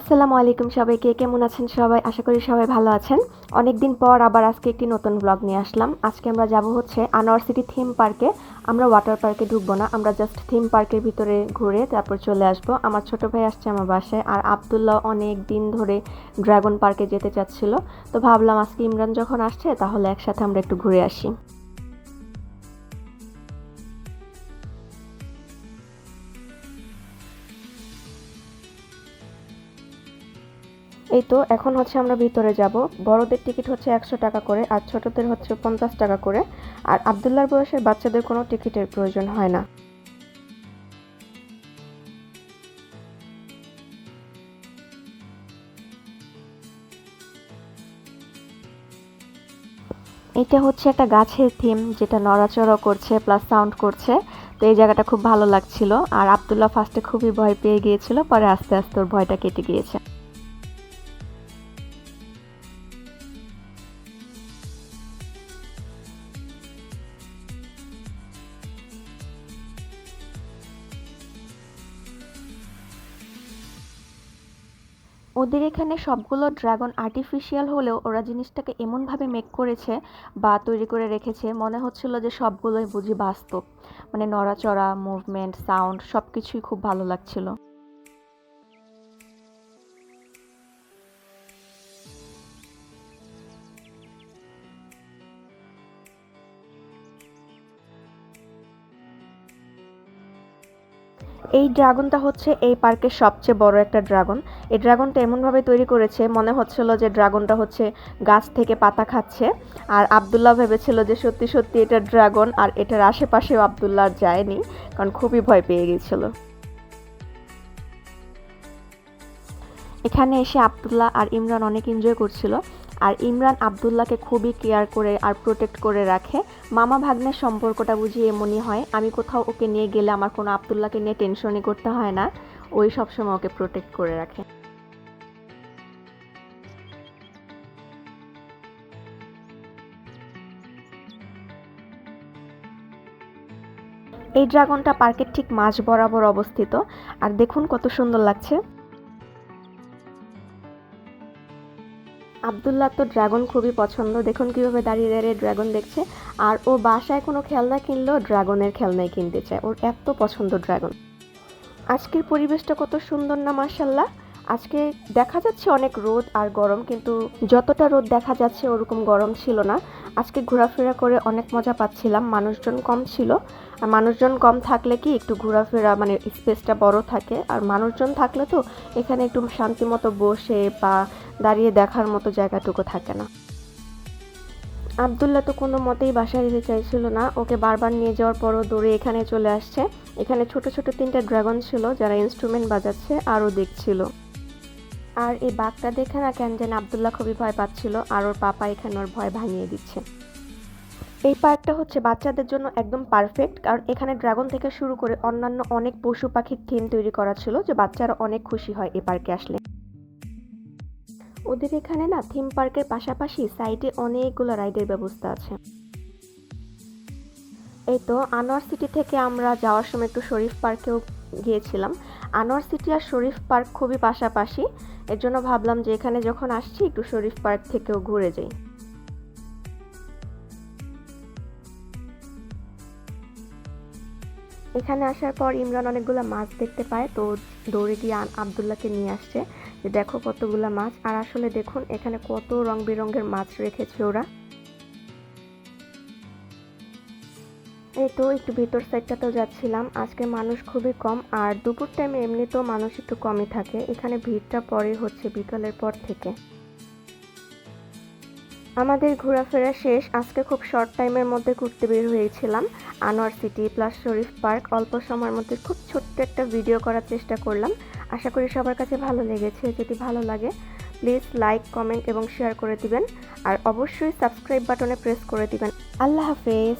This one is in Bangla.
আসসালামু আলাইকুম সবাইকে, কেমন আছেন সবাই? আশা করি সবাই ভালো আছেন। অনেকদিন পর আবার আজকে একটি নতুন ব্লগ নিয়ে আসলাম। আজকে আমরা যাব হচ্ছে আনোয়ার সিটি থিম পার্কে। আমরা ওয়াটার পার্কে ঢুকবো না, আমরা জাস্ট থিম পার্কের ভিতরে ঘুরে তারপর চলে আসব। আমার ছোট ভাই আসছে আমার বাসায় আর আবদুল্লাহ অনেক দিন ধরে ড্রাগন পার্কে যেতে চাচ্ছিল। তো ভাবলাম আজকে ইমরান যখন আসছে তাহলে একসাথে আমরা একটু ঘুরে আসি। এই তো, এখন হচ্ছে আমরা ভিতরে যাব। বড়দের টিকিট হচ্ছে একশো টাকা করে, আর ছোটদের হচ্ছে পঞ্চাশ টাকা করে। আর আবদুল্লার বয়সের বাচ্চাদের কোনো টিকিটের প্রয়োজন হয় না। এটা হচ্ছে একটা গাছের থিম যেটা নড়াচড়া করছে প্লাস সাউন্ড করছে। তো এই জায়গাটা খুব ভালো লাগছিল। আর আবদুল্লাহ ফার্স্টে খুবই ভয় পেয়ে গিয়েছিল, পরে আস্তে আস্তে ওর ভয়টা কেটে গিয়েছে। ওদের এখানে সবগুলো ড্রাগন আর্টিফিশিয়াল হলেও ওরা জিনিসটাকে এমনভাবে মেক করেছে বা তৈরি করে রেখেছে, মনে হচ্ছিল যে সবগুলোই বুঝি বাস্তব। মানে নড়াচড়া মুভমেন্ট সাউন্ড সব কিছুই খুব ভালো লাগছিল। এই ড্রাগনটা হচ্ছে এই পার্কের সবচেয়ে বড় একটা ড্রাগন। এই ড্রাগনটা এমনভাবে তৈরি করেছে, মনে হচ্ছিল যে ড্রাগনটা হচ্ছে গাছ থেকে পাতা খাচ্ছে। আর আবদুল্লাহ ভেবেছিল যে সত্যি সত্যি এটা ড্রাগন, আর এটার আশেপাশেও আবদুল্লাহ যায়নি, কারণ খুবই ভয় পেয়ে গিয়েছিল এখানে এসে আবদুল্লাহ আর ইমরান অনেক এনজয় করছিল। আর ইমরান আবদুল্লাহকে খুবই কেয়ার করে আর প্রোটেক্ট করে রাখে। মামা ভাগ্নের সম্পর্কটা বুঝি এমনই হয়, আমি কোথাও ওকে নিয়ে গেলে আমার কোনো আবদুল্লাহকে নিয়ে টেনশনই করতে হয় না। ওই সবসময় ওকে প্রোটেক্ট করে রাখে। এই ড্রাগনটা পার্কের ঠিক মাঝ বরাবর অবস্থিত। আর দেখুন কত সুন্দর লাগছে। আবদুল্লাহ তো ড্রাগন খুবই পছন্দ। দেখুন কীভাবে দাঁড়িয়ে দাঁড়িয়ে ড্রাগন দেখছে। আর ও বাসায় কোনো খেলনা কিনলেও ড্রাগনের খেলনাই কিনতে চায়। ওর এত পছন্দ ড্রাগন। আজকের পরিবেশটা কত সুন্দর না মার্শাল্লাহ আজকে দেখা যাচ্ছে অনেক রোদ আর গরম, কিন্তু যতটা রোদ দেখা যাচ্ছে ওরকম গরম ছিল না। আজকে ঘোরাফেরা করে অনেক মজা পাচ্ছিলাম, মানুষজন কম ছিল। আর মানুষজন কম থাকলে কি একটু ঘোরাফেরা মানে স্পেসটা বড় থাকে। আর মানুষজন থাকলে তো এখানে একটু শান্তি মতো বসে বা দাঁড়িয়ে দেখার মতো জায়গাটুকু থাকে না। আবদুল্লাহ তো কোনো মতেই বাসায় যেতে চাইছিল না। ওকে বারবার নিয়ে যাওয়ার পরও দৌড়ে এখানে চলে আসছে। এখানে ছোট ছোট তিনটা ড্রাগন ছিল যারা ইনস্ট্রুমেন্ট বাজাচ্ছে, আরও দেখছিল। আর এই বাঘটা দেখে না কেন যেন আবদুল্লাহ খুবই ভয় পাচ্ছিল আর ওর পাপা এখানে ওর ভয় ভাঙিয়ে দিচ্ছে। এই পার্কটা হচ্ছে বাচ্চাদের জন্য একদম পারফেক্ট কারণ এখানে ড্রাগন থেকে শুরু করে অন্যান্য অনেক পশু পাখির থিম তৈরি করা ছিল যে বাচ্চারা অনেক খুশি হয় এই পার্কে আসলে। ওদের এখানে না থিম পার্কের পাশাপাশি সাইডে অনেকগুলো রাইডের ব্যবস্থা আছে। এই তো আনোয়ার সিটি থেকে আমরা যাওয়ার সময় একটু শরীফ পার্কেও গিয়েছিলাম। আনোয়ার সিটি আর শরীফ পার্ক খুবই পাশাপাশি। এর জন্য ভাবলাম যে এখানে যখন আসছি, একটু শরীফ পার্ক থেকেও ঘুরে যাই। এখানে আসার পর ইমরান অনেকগুলো মাছ দেখতে পায়। তো দৌড়ে গিয়ে আবদুল্লাহকে নিয়ে আসছে যে, দেখো কতগুলো মাছ। আর আসলে দেখুন, এখানে কত রং বেরঙের মাছ রেখেছে ওরা। এই তো একটু ভিতর সাইডটাতেও যাচ্ছিলাম, আজকে মানুষ খুবই কম আর দুপুর টাইমে এমনিতেও মানুষ একটু কমই থাকে। এখানে ভিড়টা পরে হচ্ছে বিকালের পর থেকে। আমাদের ঘোরাফেরা শেষ। আজকে খুব শর্ট টাইমের মধ্যে ঘুরতে বের হয়েছিলাম। Anwar City plus Sharif Park অল্প সময়ের মধ্যে খুব ছোট্ট একটা ভিডিও করার চেষ্টা করলাম। আশা করি সবার কাছে ভালো লেগেছে। যদি ভালো লাগে প্লিজ লাইক কমেন্ট এবং শেয়ার করে দিবেন। আর অবশ্যই সাবস্ক্রাইব বাটনে প্রেস করে দিবেন। আল্লাহ হাফেজ।